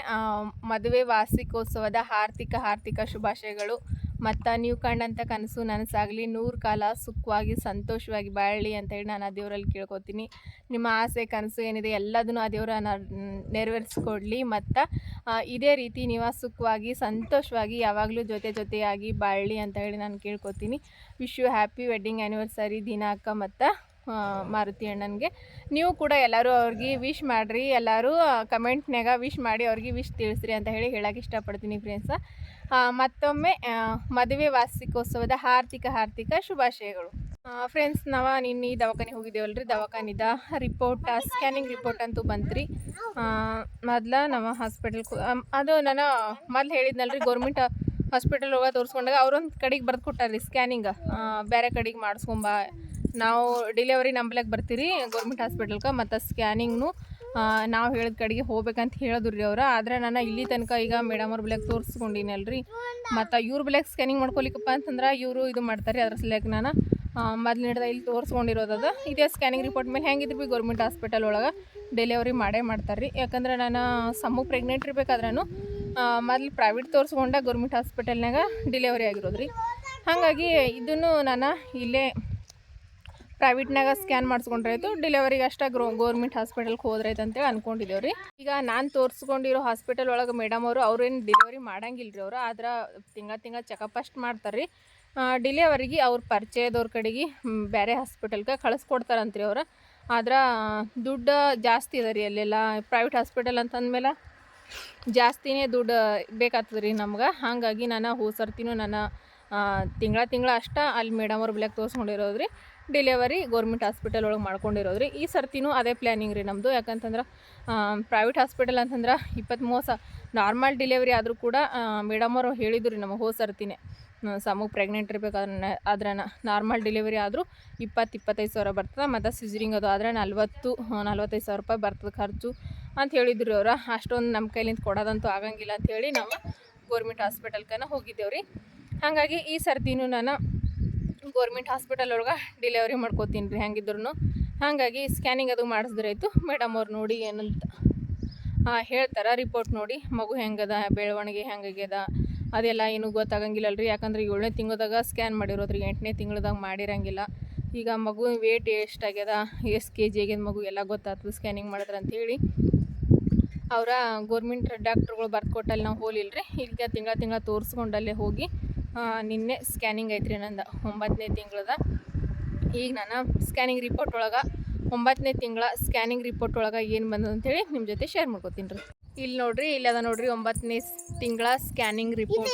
ಮದುವೆ ವಾರ್ಷಿಕೋತ್ಸವದ ಹಾರ್ದಿಕ ಹಾರ್ದಿಕ ಶುಭಾಶಯಗಳು. ಮತ್ತು ನೀವು ಕಂಡಂಥ ಕನಸು ನನಸಾಗಲಿ. ನೂರು ಕಾಲ ಸುಖವಾಗಿ, ಸಂತೋಷವಾಗಿ ಬಾಳಲಿ ಅಂತೇಳಿ ನಾನು ಆ ದೇವರಲ್ಲಿ ಕೇಳ್ಕೊತೀನಿ. ನಿಮ್ಮ ಆಸೆ, ಕನಸು ಏನಿದೆ ಎಲ್ಲದನ್ನು ಆ ದೇವರ ನೆರವೇರಿಸ್ಕೊಡ್ಲಿ. ಮತ್ತು ಇದೇ ರೀತಿ ನೀವು ಸುಖವಾಗಿ, ಸಂತೋಷವಾಗಿ ಯಾವಾಗಲೂ ಜೊತೆ ಜೊತೆಯಾಗಿ ಬಾಳಲಿ ಅಂತ ಹೇಳಿ ನಾನು ಕೇಳ್ಕೊತೀನಿ. Wish you happy wedding anniversary ದಿನಾಂಕ ಮತ್ತು ಮಾರುತಿ ಅಣ್ಣನಿಗೆ. ನೀವು ಕೂಡ ಎಲ್ಲರೂ ಅವ್ರಿಗೆ ವಿಶ್ ಮಾಡಿರಿ. ಎಲ್ಲರೂ ಕಮೆಂಟ್ನಾಗ ವಿಶ್ ಮಾಡಿ ಅವ್ರಿಗೆ ವಿಶ್ ತಿಳಿಸ್ರಿ ಅಂತ ಹೇಳಿ ಹೇಳೋಕೆ ಇಷ್ಟಪಡ್ತೀನಿ ಫ್ರೆಂಡ್ಸ ಮತ್ತೊಮ್ಮೆ ಮದುವೆ ವಾರ್ಷಿಕೋತ್ಸವದ ಹಾರ್ದಿಕ ಹಾರ್ದಿಕ ಶುಭಾಶಯಗಳು. ಫ್ರೆಂಡ್ಸ್ ನಾವು ನಿನ್ನೆ ದವಾಖಾನೆ ಹೋಗಿದ್ದೇವಲ್ರಿ. ದವಾಖಾನಿದ ರಿಪೋರ್ಟ್ ಸ್ಕ್ಯಾನಿಂಗ್ ರಿಪೋರ್ಟ್ ಅಂತೂ ಬಂತ್ರಿ. ಮೊದ್ಲು ನಮ್ಮ ಹಾಸ್ಪಿಟಲ್ ಅದು ನಾನು ಮೊದ್ಲು ಹೇಳಿದ್ನಲ್ರಿ ಗೌರ್ಮೆಂಟ್ ಹಾಸ್ಪಿಟಲ್ ಹೋಗಿ ತೋರಿಸ್ಕೊಂಡಾಗ ಅವ್ರೊಂದು ಕಡೆಗೆ ಬರ್ದು ಕೊಟ್ಟಾರ್ರಿ ಸ್ಕ್ಯಾನಿಂಗ್ ಬೇರೆ ಕಡೆಗೆ ಮಾಡಿಸ್ಕೊಂಬ. ನಾವು ಡಿಲಿವರಿ ನಂಬಲಕ್ಕೆ ಬರ್ತೀರಿ ಗೌರ್ಮೆಂಟ್ ಹಾಸ್ಪಿಟಲ್ಗೆ ಮತ್ತು ಸ್ಕ್ಯಾನಿಂಗ್ನು ನಾವು ಹೇಳಿದ ಕಡೆಗೆ ಹೋಗ್ಬೇಕಂತ ಹೇಳಿದ್ರು ರೀ ಅವ್ರು. ಆದರೆ ನಾನು ಇಲ್ಲಿ ತನಕ ಈಗ ಮೇಡಮ್ ಅವ್ರ ಬೆಲೆಗೆ ತೋರಿಸ್ಕೊಂಡಿನಲ್ರಿ. ಮತ್ತು ಇವ್ರ ಬೆಲೆಗೆ ಸ್ಕ್ಯಾನಿಂಗ್ ಮಾಡ್ಕೊಲಿಕ್ಕಪ್ಪ ಅಂತಂದ್ರೆ ಇವರು ಇದು ಮಾಡ್ತಾರೆ ಅದ್ರ ಸಲಕ್ಕೆ ನಾನು ಮೊದ್ಲು ಹಿಡ್ದ ಇಲ್ಲಿ ಅದು. ಇದೇ ಸ್ಕ್ಯಾನಿಂಗ್ ರಿಪೋರ್ಟ್ ಮೇಲೆ ಹೆಂಗಿದ್ರು ಭೀ ಗೌರ್ಮೆಂಟ್ ಹಾಸ್ಪಿಟಲ್ ಒಳಗೆ? ಡೆಲಿವರಿ ಮಾಡೇ ಮಾಡ್ತಾರೆ ರೀ ಯಾಕಂದ್ರೆ ನಾನು ಸಮ್ಮು ಪ್ರೆಗ್ನೆಂಟ್ ಇರ್ಬೇಕಾದ್ರೂ ಮೊದಲು ಪ್ರೈವೇಟ್ ತೋರಿಸ್ಕೊಂಡ ಗೌರ್ಮೆಂಟ್ ಹಾಸ್ಪಿಟಲ್ನಾಗ ಡೆಲಿವರಿ ಆಗಿರೋದು ರೀ ಹಾಗಾಗಿ ಇದನ್ನು ನಾನು ಇಲ್ಲೇ ಪ್ರೈವೇಟ್ನಾಗ ಸ್ಕ್ಯಾನ್ ಮಾಡಿಸ್ಕೊಂಡ್ರೆ ಆಯಿತು. ಡೆಲಿವರಿಗೆ ಅಷ್ಟೇ ಗ್ರೋ ಗೌರ್ಮೆಂಟ್ ಹಾಸ್ಪಿಟಲ್ಗೆ ಹೋದ್ರೈತೆ ಅಂತೇಳಿ ಅನ್ಕೊಂಡಿದ್ದೇವೆ ರೀ ಈಗ ನಾನು ತೋರಿಸ್ಕೊಂಡಿರೋ ಹಾಸ್ಪಿಟಲ್ ಒಳಗೆ ಮೇಡಮ್ ಅವರು ಅವ್ರೇನು ಡೆಲಿವರಿ ಮಾಡಂಗಿಲ್ಲ ರೀ ಅವರು, ಆದ್ರೆ ತಿಂಗಳ ತಿಂಗಳ ಚೆಕಪ್ ಅಷ್ಟು ಮಾಡ್ತಾರೆ ರೀ ಡಿಲಿವರಿಗೆ ಅವ್ರ ಪರಿಚಯದವ್ರ ಕಡೆಗೆ ಬೇರೆ ಹಾಸ್ಪಿಟಲ್ಗೆ ಕಳಿಸ್ಕೊಡ್ತಾರಂತ್ರಿ ಅವ್ರು. ಆದ್ರೆ, ದುಡ್ಡು ಜಾಸ್ತಿ ಇದೆ ರೀ ಅಲ್ಲೆಲ್ಲ ಪ್ರೈವೇಟ್ ಹಾಸ್ಪಿಟಲ್ ಅಂತಂದ್ಮೇಲೆ ಜಾಸ್ತಿನೇ ದುಡ್ಡು ಬೇಕಾಗ್ತದೆ ರೀ ನಮ್ಗೆ. ಹಾಗಾಗಿ ನಾನು ಹೋದ ಸರ್ತಿನೂ ನಾನು ತಿಂಗಳ ತಿಂಗಳ ಅಷ್ಟ ಅಲ್ಲಿ ಮೇಡಮ್ ಅವ್ರ ಬೆಲೆಗೆ ತೋರಿಸ್ಕೊಂಡಿರೋದು ರೀ ಡೆಲಿವರಿ ಗೌರ್ಮೆಂಟ್ ಹಾಸ್ಪಿಟಲ್ ಒಳಗೆ ಮಾಡ್ಕೊಂಡಿರೋದು ರೀ ಈ ಸರ್ತಿನೂ ಅದೇ ಪ್ಲ್ಯಾನಿಂಗ್ ರೀ ನಮ್ಮದು ಯಾಕಂತಂದ್ರೆ ಪ್ರೈವೇಟ್ ಹಾಸ್ಪಿಟಲ್ ಅಂತಂದ್ರೆ ಇಪ್ಪತ್ತು ಮೂವತ್ತು ಸಾ ನಾರ್ಮಲ್ ಡೆಲಿವರಿ ಆದರೂ ಕೂಡ ಮೇಡಮ್ ಅವರು ಹೇಳಿದ್ರು ರೀ ನಮಗೆ ಹೋ ಸರ್ತಿನೇ. ಸಮೂಹ ಪ್ರೆಗ್ನೆಂಟ್ ಇರಬೇಕಾದ್ರೆ ಆದ್ರೆ ನಾರ್ಮಲ್ ಡೆಲಿವರಿ ಆದರೂ ಇಪ್ಪತ್ತು, ಇಪ್ಪತ್ತೈದು ಸಾವಿರ ಬರ್ತದೆ. ಮತ್ತು ಸಿಜರಿಂಗ್ ಅದು ಆದರೆ ನಲ್ವತ್ತು ನಲ್ವತ್ತೈದು ಸಾವಿರ ರೂಪಾಯಿ ಬರ್ತದೆ ಖರ್ಚು ಅಂತ ಹೇಳಿದ್ರು ಅವ್ರು. ಅಷ್ಟೊಂದು ನಮ್ಮ ಕೈಲಿಂದ ಕೊಡೋದಂತೂ ಆಗಂಗಿಲ್ಲ ಅಂತ ಹೇಳಿ ನಾವು ಗೌರ್ಮೆಂಟ್ ಹಾಸ್ಪಿಟಲ್ಕನ ಹೋಗಿದ್ದೇವೆ ರೀ ಹಾಗಾಗಿ ಈ ಸರ್ತಿನೂ ನಾನು ಗೌರ್ಮೆಂಟ್ ಹಾಸ್ಪಿಟಲ್ ಒಳಗೆ ಡೆಲಿವರಿ ಮಾಡ್ಕೋತೀನಿ ರೀ ಹೆಂಗಿದ್ರು ಹಾಗಾಗಿ ಸ್ಕ್ಯಾನಿಂಗ್ ಅದು ಮಾಡಿಸಿದ್ರಾಯ್ತು. ಮೇಡಮ್ ಅವ್ರು ನೋಡಿ ಏನಂತ ಹೇಳ್ತಾರೆ. ರಿಪೋರ್ಟ್ ನೋಡಿ. ಮಗು ಹೆಂಗದ, ಬೆಳವಣಿಗೆ ಹೆಂಗಾಗ್ಯದ, ಅದೆಲ್ಲ ಏನೂ ಗೊತ್ತಾಗಂಗಿಲ್ಲ ರೀ ಯಾಕಂದ್ರೆ ಏಳನೇ ತಿಂಗಳದಾಗ ಸ್ಕ್ಯಾನ್ ಮಾಡಿರೋದ್ರಿ. ಎಂಟನೇ ತಿಂಗಳದಾಗ ಮಾಡಿರಂಗಿಲ್ಲ. ಈಗ ಮಗು ವೇಟ್ ಎಷ್ಟಾಗ್ಯದ ಎಷ್ಟು ಕೆ ಜಿ ಆಗ್ಯದ ಮಗು ಎಲ್ಲ ಗೊತ್ತಾಗ್ತದೆ ಸ್ಕ್ಯಾನಿಂಗ್ ಮಾಡಿದ್ರೆ ಅಂಥೇಳಿ ಅವರ ಗೌರ್ಮೆಂಟ್ ಡಾಕ್ಟ್ರುಗಳು ಬರ್ದು ಕೊಟ್ಟಲ್ಲಿ ನಾವು ಹೋಲಿಲ್ಲ ರೀ ಈಗ ತಿಂಗಳ ತಿಂಗಳ ತೋರಿಸ್ಕೊಂಡಲ್ಲೇ ಹೋಗಿ ನಿನ್ನೆ ಸ್ಕ್ಯಾನಿಂಗ್ ಐತ್ರಿ ನಂದು ಒಂಬತ್ತನೇ ತಿಂಗಳದ. ಈಗ ನಾನು ಸ್ಕ್ಯಾನಿಂಗ್ ರಿಪೋರ್ಟ್ ಒಳಗೆ ಒಂಬತ್ತನೇ ತಿಂಗಳ ಸ್ಕ್ಯಾನಿಂಗ್ ರಿಪೋರ್ಟ್ ಒಳಗೆ ಏನು ಬಂದದ ಅಂತೇಳಿ ನಿಮ್ಮ ಜೊತೆ ಶೇರ್ ಮಾಡ್ಕೊತೀನಿ ರೀ. ಇಲ್ಲಿ ನೋಡ್ರಿ ಇಲ್ಲಿ ಅದ ನೋಡ್ರಿ ಒಂಬತ್ತನೇ ತಿಂಗಳ ಸ್ಕ್ಯಾನಿಂಗ್ ರಿಪೋರ್ಟ್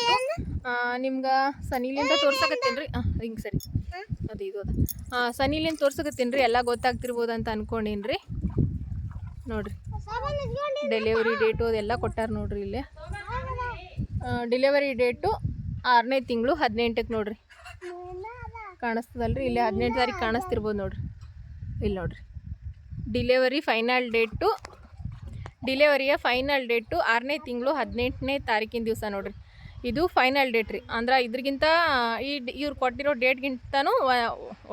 ನಿಮ್ಗೆ ಸನಿಲಿಂದ ತೋರ್ಸಕತ್ತೀನಿ ರೀ ಹಾಂ ಹಿಂಗೆ ಸರಿ. ಅದು ಇದು ಅದ. ಹಾಂ ಸನಿಲಿಂದ ತೋರ್ಸಕತ್ತೀನಿ ರೀ ಎಲ್ಲ ಗೊತ್ತಾಗ್ತಿರ್ಬೋದು ಅಂತ ಅನ್ಕೊಂಡೀನಿ ರೀ ನೋಡ್ರಿ ಡೆಲಿವರಿ ಡೇಟು ಅದೆಲ್ಲ ಕೊಟ್ಟಾರ ನೋಡ್ರಿ ಇಲ್ಲಿ. ಡೆಲಿವರಿ ಡೇಟು ಆರನೇ ತಿಂಗಳು ಹದಿನೆಂಟಕ್ಕೆ ನೋಡ್ರಿ. ಕಾಣಿಸ್ತದಲ್ರಿ? ಇಲ್ಲಿ ಹದಿನೆಂಟು ತಾರೀಕು ಕಾಣಿಸ್ತಿರ್ಬೋದು ನೋಡ್ರಿ. ಇಲ್ಲಿ ನೋಡ್ರಿ. ಡಿಲೆವರಿ ಫೈನಲ್ ಡೇಟು, ಡಿಲೆವರಿಯ ಫೈನಲ್ ಡೇಟು ಆರನೇ ತಿಂಗಳು ಹದಿನೆಂಟನೇ ತಾರೀಕಿನ ದಿವಸ ನೋಡ್ರಿ. ಇದು ಫೈನಲ್ ಡೇಟ್ ರೀ. ಅಂದ್ರೆ ಇದ್ರಗಿಂತ, ಈ ಇವ್ರು ಕೊಟ್ಟಿರೋ ಡೇಟ್ಗಿಂತನೂ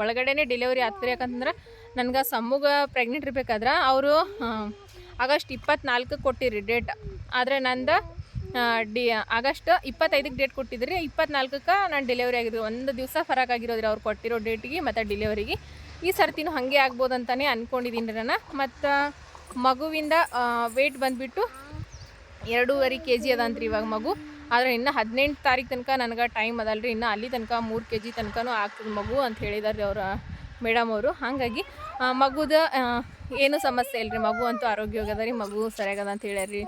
ಒಳಗಡೆನೇ ಡೆಲಿವರಿ ಆಗ್ತದೆ. ಯಾಕಂತಂದ್ರೆ ನನಗೆ ಸಮ್ಮುಗ ಪ್ರೆಗ್ನೆಂಟ್ ಇರ್ಬೇಕಾದ್ರೆ ಅವರು ಆಗಸ್ಟ್ ಇಪ್ಪತ್ನಾಲ್ಕಕ್ಕೆ ಕೊಟ್ಟಿರಿ ಡೇಟ್. ಆದರೆ ನಂದು ಡಿ, ಆಗಸ್ಟ್ ಇಪ್ಪತ್ತೈದಕ್ಕೆ ಡೇಟ್ ಕೊಟ್ಟಿದ್ರಿ ಇಪ್ಪತ್ನಾಲ್ಕಕ್ಕೆ ನಾನು ಡೆಲಿವರಿ ಆಗಿದ್ರು ಒಂದು ದಿವಸ ಫರಕ್ ಆಗಿರೋದ್ರಿ ಅವ್ರು ಕೊಟ್ಟಿರೋ ಡೇಟಿಗೆ ಮತ್ತು ಡೆಲಿವರಿಗೆ ಈ ಸರ್ತಿನೂ ಹಾಗೆ ಆಗ್ಬೋದು ಅಂತಲೇ ಅಂದ್ಕೊಂಡಿದ್ದೀನಿ ರೀ ನಾನು. ಮತ್ತು ಮಗುವಿಂದ ವೆಯ್ಟ್ ಬಂದುಬಿಟ್ಟು ಎರಡೂವರೆ ಕೆ ಜಿ ಅದಂತ್ರಿ ಇವಾಗ ಮಗು. ಆದರೆ ಇನ್ನು ಹದಿನೆಂಟು ತಾರೀಕು ತನಕ ನನಗೆ ಟೈಮ್ ಅದಲ್ರಿ. ಇನ್ನು ಅಲ್ಲಿ ತನಕ ಮೂರು ಕೆ ಜಿ ತನಕನೂ ಆಗ್ತದೆ ಮಗು ಅಂತ ಹೇಳಿದಾರೆ ಅವರ, ಮೇಡಮ್ ಅವರು. ಹಾಗಾಗಿ ಮಗುದ ಏನೂ ಸಮಸ್ಯೆ ಇಲ್ಲ ರೀ ಮಗು ಅಂತೂ ಆರೋಗ್ಯವಾಗದ ರೀ, ಮಗು ಸರಿಯಾಗದ ಅಂತ ಹೇಳ್ಯಾರಿ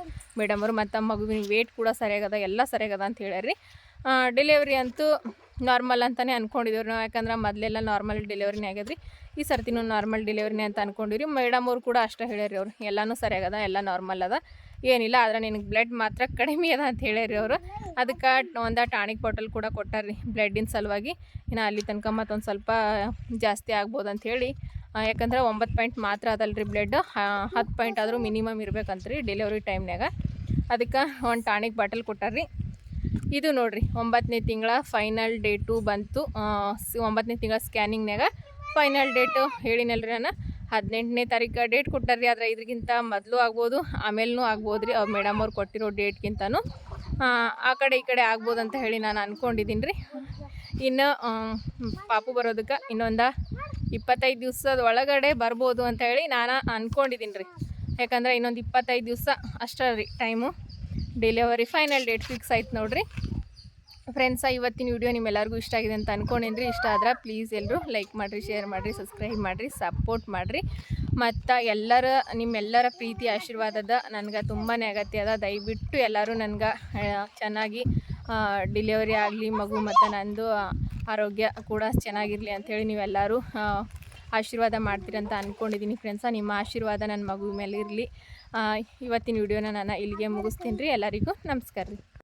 ಅವರು ಮತ್ತು ಮಗುವಿನ ವೇಟ್ ಕೂಡ ಸರಿಯಾಗದ, ಎಲ್ಲ ಸರಿಯಾಗದ ಅಂತ ಹೇಳ್ಯಾರಿ ಡೆಲಿವರಿ ಅಂತೂ ನಾರ್ಮಲ್ ಅಂತಲೇ ಅಂದ್ಕೊಂಡಿದ್ದೀವಿ ನಾವು. ಯಾಕಂದ್ರೆ ಮೊದಲೆಲ್ಲ ನಾರ್ಮಲ್ ಡೆಲಿವರಿನೇ ಆಗ್ಯದ್ರಿ. ಈ ಸರ್ತಿನೂ ನಾರ್ಮಲ್ ಡೆಲಿವರಿನೇ ಅಂತ ಅನ್ಕೊಂಡಿರಿ ಮೇಡಮ್ ಅವ್ರು ಕೂಡ ಅಷ್ಟೇ ಹೇಳ್ಯಾರಿ ಅವ್ರು. ಎಲ್ಲನೂ ಸರಿಯಾಗದ, ಎಲ್ಲ ನಾರ್ಮಲ್ ಅದ. ಏನಿಲ್ಲ, ಆದ್ರೆ ನಿನಗೆ ಬ್ಲಡ್ ಮಾತ್ರ ಕಡಿಮೆ ಅದ ಅಂತ ಹೇಳ್ಯಾರಿ ಅವರು. ಅದಕ್ಕೆ ಒಂದು ಟಾನಿಕ್ ಬಾಟಲ್ ಕೂಡ ಕೊಟ್ಟಾರ್ರಿ. ಬ್ಲಡ್ಡಿನ ಸಲುವಾಗಿ. ಇನ್ನು ಅಲ್ಲಿ ತನಕ ಮತ್ತೊಂದು ಸ್ವಲ್ಪ ಜಾಸ್ತಿ ಆಗ್ಬೋದು ಅಂಥೇಳಿ ಯಾಕಂದ್ರೆ ಒಂಬತ್ತು ಪಾಯಿಂಟ್ ಮಾತ್ರ ಅದಲ್ರಿ ಬ್ಲಡ್ ಹತ್ತು ಪಾಯಿಂಟ್ ಆದರೂ ಮಿನಿಮಮ್ ಇರ್ಬೇಕಂತ್ರಿ ಡೆಲಿವರಿ ಟೈಮ್ನಾಗ ಅದಕ್ಕೆ ಒಂದು ಟಾನಿಕ್ ಬಾಟಲ್ ಕೊಟ್ಟಾರ್ರಿ. ಇದು ನೋಡಿರಿ ಒಂಬತ್ತನೇ ತಿಂಗಳ ಫೈನಲ್ ಡೇಟು ಬಂತು. ಒಂಬತ್ತನೇ ತಿಂಗಳ ಸ್ಕ್ಯಾನಿಂಗ್ನಾಗ ಫೈನಲ್ ಡೇಟು ಹೇಳಿನಲ್ರಿ ನಾನು. ಹದಿನೆಂಟನೇ ತಾರೀಕು ಡೇಟ್ ಕೊಟ್ಟಾರ್ರಿ, ಆದರೆ ಇದ್ರಿಗಿಂತ ಮೊದಲು ಆಗ್ಬೋದು ಆಮೇಲೂ ಆಗ್ಬೋದು ರೀ ಅವ್ರು ಮೇಡಮ್ ಅವ್ರು ಕೊಟ್ಟಿರೋ ಡೇಟ್ಗಿಂತನೂ ಆ ಕಡೆ ಈ ಕಡೆ ಆಗ್ಬೋದು ಅಂತ ಹೇಳಿ ನಾನು ಅಂದ್ಕೊಂಡಿದ್ದೀನಿ ರೀ ಇನ್ನು ಪಾಪು ಬರೋದಕ್ಕೆ ಇನ್ನೊಂದು ಇಪ್ಪತ್ತೈದು ದಿವಸದ ಒಳಗಡೆ ಬರ್ಬೋದು ಅಂತ ಹೇಳಿ ನಾನು ಅಂದ್ಕೊಂಡಿದ್ದೀನಿ ರೀ ಯಾಕಂದರೆ ಇನ್ನೊಂದು ಇಪ್ಪತ್ತೈದು ದಿವಸ ಅಷ್ಟೇ ರೀ time. Delivery final date fix ಆಯ್ತು ನೋಡಿರಿ. ಫ್ರೆಂಡ್ಸ ಇವತ್ತಿನ ವಿಡಿಯೋ ನಿಮ್ಮೆಲ್ಲರಿಗೂ ಇಷ್ಟ ಆಗಿದೆ ಅಂತ ಅಂದ್ಕೊಂಡಿದ್ರಿ ಇಷ್ಟ ಆದ್ರೆ ಪ್ಲೀಸ್ ಎಲ್ಲರೂ ಲೈಕ್ ಮಾಡಿರಿ ಶೇರ್ ಮಾಡಿರಿ ಸಬ್ಸ್ಕ್ರೈಬ್ ಮಾಡಿರಿ ಸಪೋರ್ಟ್ ಮಾಡಿರಿ. ಮತ್ತು ಎಲ್ಲರ, ನಿಮ್ಮೆಲ್ಲರ ಪ್ರೀತಿ, ಆಶೀರ್ವಾದದ ನನಗೆ ತುಂಬಾ ಅಗತ್ಯ ಅದ. ದಯವಿಟ್ಟು ಎಲ್ಲರೂ ನನಗೆ ಚೆನ್ನಾಗಿ ಡಿಲಿವರಿ ಆಗಲಿ, ಮಗು ಮತ್ತು ನಂದು ಆರೋಗ್ಯ ಕೂಡ ಚೆನ್ನಾಗಿರಲಿ ಅಂಥೇಳಿ ನೀವೆಲ್ಲರೂ ಆಶೀರ್ವಾದ ಮಾಡ್ತೀರಿ ಅಂತ ಅಂದ್ಕೊಂಡಿದ್ದೀನಿ ಫ್ರೆಂಡ್ಸ ನಿಮ್ಮ ಆಶೀರ್ವಾದ ನನ್ನ ಮಗು ಮೇಲೆ ಇರಲಿ ಇವತ್ತಿನ ವಿಡಿಯೋನ ನಾನು ಇಲ್ಲಿಗೆ ಮುಗಿಸ್ತೀನಿ ರೀ. ಎಲ್ಲರಿಗೂ ನಮಸ್ಕಾರ ರೀ.